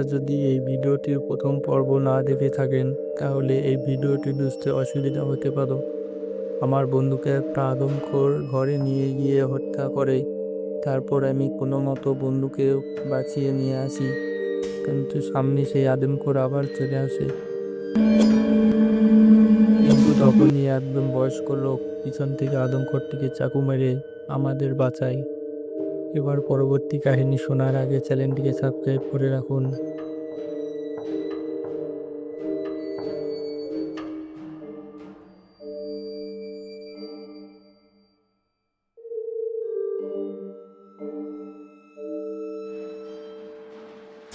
আপনারা যদি এই ভিডিওটির প্রথম পর্ব না দেখে থাকেন, তাহলে এই ভিডিওটি বুঝতে অসুবিধা হতে পারো। আমার বন্ধুকে একটা আদমখোর ঘরে নিয়ে গিয়ে হত্যা করে। তারপর আমি কোনো মতো বন্ধুকে বাঁচিয়ে নিয়ে আসি। কিন্তু সামনে সেই আদমখোর আবার চলে আসে। কিন্তু তখনই একদম বয়স্ক লোক পিছন থেকে আদমখোরটিকে চাকু মেরে আমাদের বাঁচায়। এবার পরবর্তী কাহিনী শোনার আগে চ্যানেলটিকে সাবস্ক্রাইব করে রাখুন।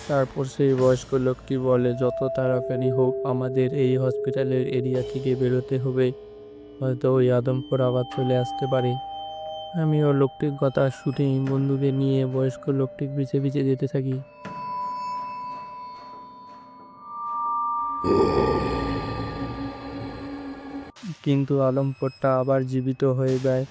তারপর সেই বয়স্ক লোকটি বলে, যত তাড়াতাড়ি হোক, আমাদের এই হসপিটালের এরিয়া থেকে বেরোতে হবে। হয়তো ওই আদমপুর আবার চলে আসতে পারে। আমি ও লোকটির কথা শুনে, বন্ধুদের নিয়ে বয়স্ক লোকটির পিছে পিছে যেতে থাকি। কিন্তু আলমপুরটা আবার জীবিত হয়ে যায়।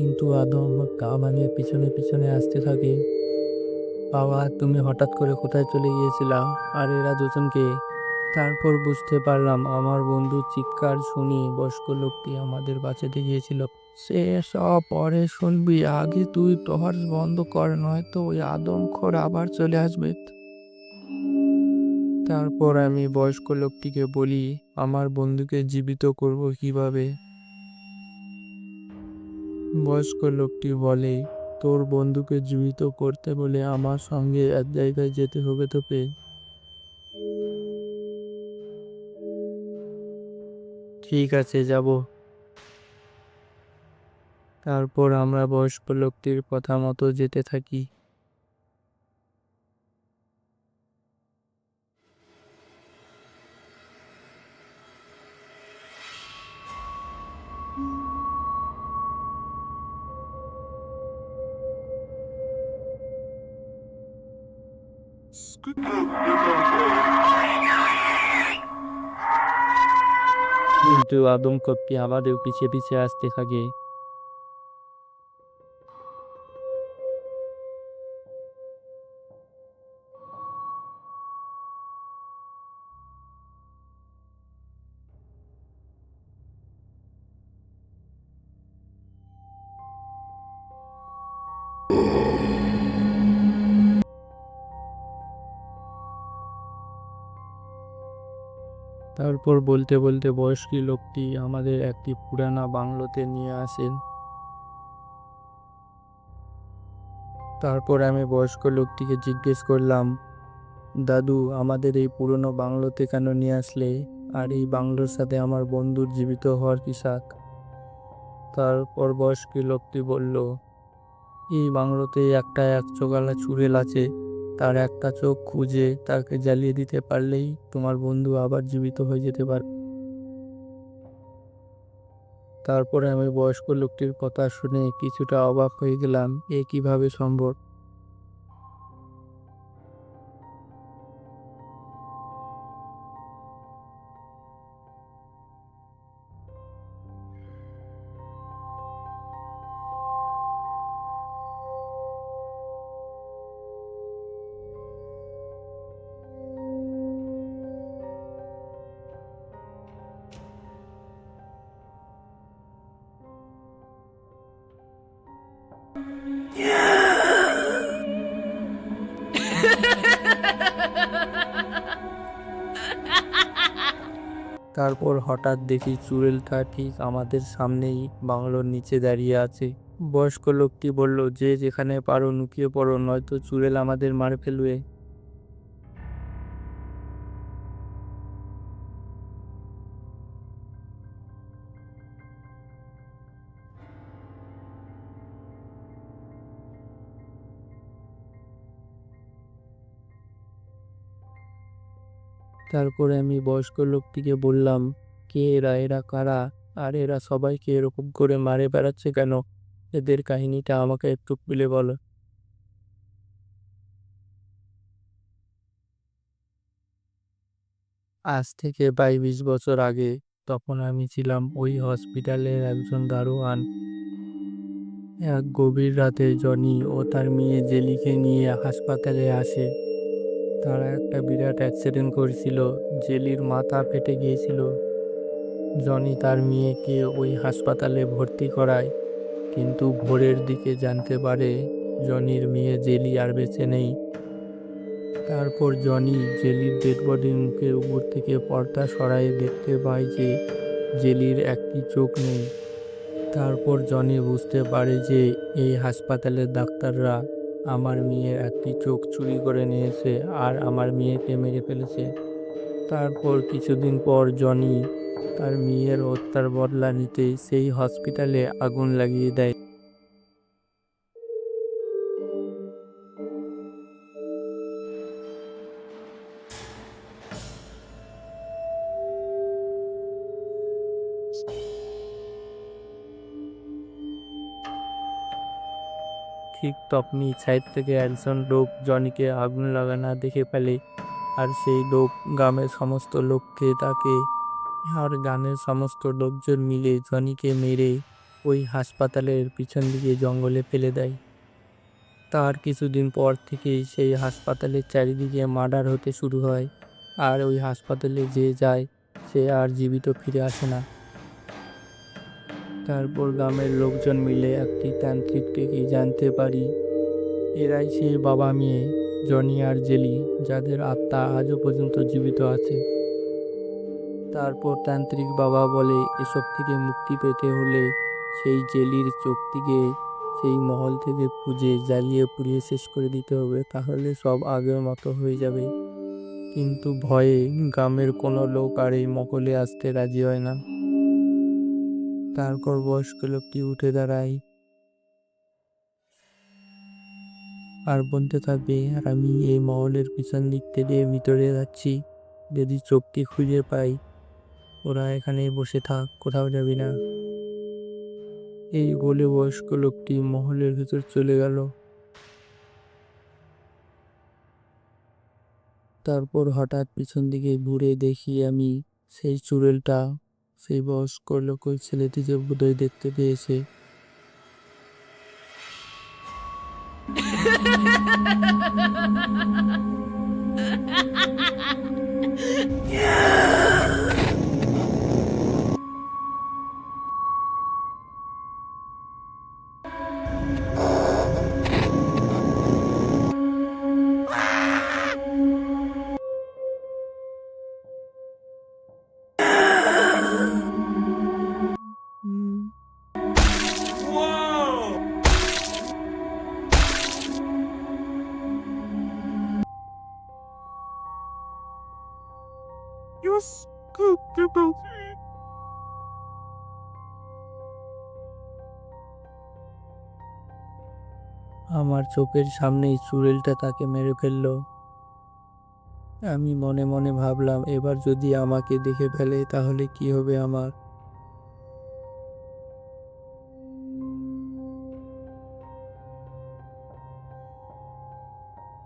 কিন্তু আদম কামানের পিছনে পিছনে আসতে থাকে। বাবা, তুমি হঠাৎ করে কোথায় চলে গিয়েছিলা? আর এরা দুজনকে? তারপর বুঝতে পারলাম, আমার বন্ধুর চিৎকার শুনি বয়স্ক লোকটি আমাদের বাঁচাতে গিয়েছিল। সে সব পরে শুনবি, আগে তুই টর্চ বন্ধ কর, নয়তো ওই আদমখোর আবার চলে আসবে। তারপর আমি বয়স্ক লোকটিকে বলি, আমার বন্ধুকে জীবিত করব কীভাবে? বয়স্ক লোকটি বলে, তোর বন্ধুকে জীবিত করতে বলে আমার সঙ্গে এক জায়গায় যেতে হবে তোকে। ঠিক আছে, যাব। তারপর আমরা বয়স্ক লোকটির কথা মতো যেতে থাকি। কিন্তু আদমকপটি আমাদের পিছিয়ে পিছিয়ে আসতে থাকে তারপর বলতে বলতে বয়স্ক লোকটি আমাদের একটি পুরানা বাংলোতে নিয়ে আসেন। তারপর আমি বয়স্ক লোকটিকে জিজ্ঞেস করলাম, দাদু, আমাদের এই পুরনো বাংলোতে কেন নিয়ে আসলে? আর এই বাংলোর সাথে আমার বন্ধুর জীবিত হওয়ার কি শাক? তারপর বয়স্ক লোকটি বলল, এই বাংলোতে একটা এক চোগালা চুড়েল আছে। তার একটা চোখ খুঁজে তাকে জ্বালিয়ে দিতে পারলেই তোমার বন্ধু আবার জীবিত হয়ে যেতে পারে। তারপরে আমি বয়স্ক লোকটির কথা শুনে কিছুটা অবাক হয়ে গেলাম, এ কীভাবে সম্ভব? তারপর হঠাৎ দেখি চুরেলটা ঠিক আমাদের সামনেই বাংলোর নিচে দাঁড়িয়ে আছে। বয়স্ক লোকটি বলল, যে যেখানে পারো লুকিয়ে পড়ো, নয়তো চুড়েল আমাদের মার ফেলবে। তারপরে আমি বয়স্ক লোকটিকে বললাম, কে এরা? এরা কারা? আর এরা সবাইকে এরকম করে মারে বেড়াচ্ছে কেন? এদের কাহিনীটা আমাকে একটু খুলে বলো। আজ থেকে বাইশ বছর আগে তখন আমি ছিলাম ওই হসপিটালের একজন দারোয়ান। এক গভীর রাতে জনি ও তার মেয়ে জেলিকে নিয়ে হাসপাতালে আসে। তারা একটা বিরাট অ্যাক্সিডেন্ট করেছিল, জেলির মাথা ফেটে গিয়েছিল। জনি তার মেয়েকে ওই হাসপাতালে ভর্তি করায়, কিন্তু ভোরের দিকে জানতে পারে জনির মেয়ে জেলি আর বেঁচে নেই। তারপর জনি জেলির ডেড বডির মুখের উপর থেকে পর্দা সরায়ে দেখতে পায় যে জেলির একটি চোখ নেই। তারপর জনি বুঝতে পারে যে এই হাসপাতালের ডাক্তাররা আমার মেয়ে একটি চোখ চুরি করে নিয়েছে আর আমার মেয়েকে মেরে ফেলেছে। তারপর কিছুদিন পর জনি তার মেয়ের হত্যার বদলা নিতে সেই হসপিটালে আগুন লাগিয়ে দেয়। ঠিক তখনই সাইড থেকে একজন লোক জনিকে আগুন লাগানো দেখে ফেলে। আর সেই লোক গ্রামের সমস্ত লোককে তাকে আর গ্রামের সমস্ত লোকজন মিলে জনিকে মেরে ওই হাসপাতালের পিছন দিকে জঙ্গলে ফেলে দেয়। তার কিছুদিন পর থেকেই সেই হাসপাতালের চারিদিকে মার্ডার হতে শুরু হয়। আর ওই হাসপাতালে যে যায়, সে আর জীবিত ফিরে আসে না। তারপর গ্রামের লোকজন মিলে একটি তান্ত্রিক ডেকে জানতে পারি? এরাই সেই বাবা মেয়ে, জনি আর জেলি, যাদের আত্মা আজও পর্যন্ত জীবিত আছে। তারপর তান্ত্রিক বাবা বলে, এসব থেকে মুক্তি পেতে হলে সেই জেলির চোখটিকে সেই মহল থেকে খুঁজে জ্বালিয়ে পুড়িয়ে শেষ করে দিতে হবে, তাহলে সব আগের মতো হয়ে যাবে। কিন্তু ভয়ে গ্রামের কোনো লোক আর এই মহলে আসতে রাজি হয় না। তারপর বয়স্ক লোকটি উঠে দাঁড়ায়। আর বলতে থাকবে, আর আমি এই মহলের পিছন দিক থেকে ভিতরে যাচ্ছি। যদি চোখটি খুঁজে পাই, ওরা এখানে বসে থাক, কোথাও যাবি না। এই বলে বয়স্ক লোকটি মহলের ভিতর চলে গেল। তারপর হঠাৎ পিছন দিকে ঘুরে দেখি আমি সেই চুড়েলটা সেই বয়স্ক লোক ওই ছেলেটিকে বোধহয় দেখতে পেয়েছে। হুম, আমার চোখের সামনেই চুড়েলটা তাকে মেরে ফেলল। আমি মনে মনে ভাবলাম, এবার যদি আমাকে দেখে ফেলে, তাহলে কি হবে আমার?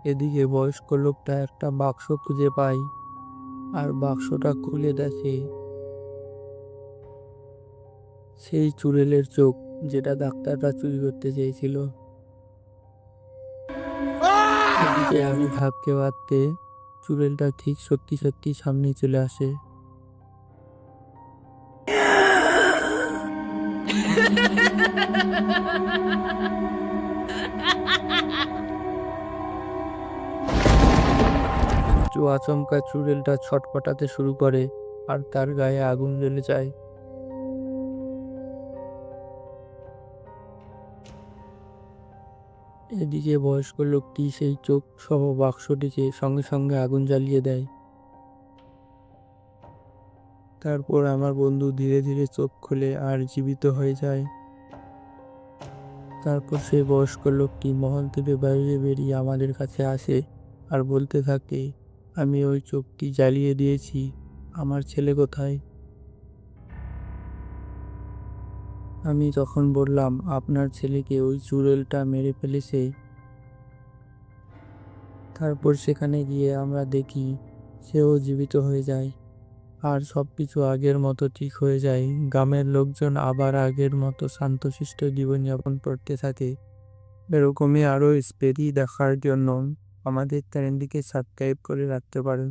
এদিকে বয়স্ক লোকটা একটা বাক্স খুঁজে পায়। আর বাক্সটা খুলে দেখে। সেই চুড়েলের চোখ যেটা ডাক্তাররা চুরি করতে চেয়েছিল। আমি ভাবতে ভাবতে চুড়েলটা ঠিক সত্যি সত্যি সামনে চলে আসে। আচমকা চুড়েলটা ছটপটাতে শুরু করে আর তার গায়ে আগুন জ্বলে যায়। এদিকে বয়স্ক লোকটি সেই চোখ সহ বাক্সটিকে সঙ্গে সঙ্গে আগুন জ্বালিয়ে দেয়। তারপর আমার বন্ধু ধীরে ধীরে চোখ খুলে আর জীবিত হয়ে যায়। তারপর সেই বয়স্ক লোকটি মহল থেকে বাইরে বেরিয়ে আমাদের কাছে আসে আর বলতে থাকে আমি ওই চোখটি জ্বালিয়ে দিয়েছি। আমার ছেলে কোথায়? আমি তখন বললাম, আপনার ছেলেকে ওই চুড়েলটা মেরে ফেলেছে। তারপর সেখানে গিয়ে আমরা দেখি সেও জীবিত হয়ে যায়। আর সব কিছু আগের মতো ঠিক হয়ে যায়। গ্রামের লোকজন আবার আগের মতো শান্তশিষ্ট জীবনযাপন করতে থাকে। এরকমই আরও স্টোরি দেখার জন্য আমাদের চ্যানেলটিকে সাবস্ক্রাইব করে রাখতে পারেন।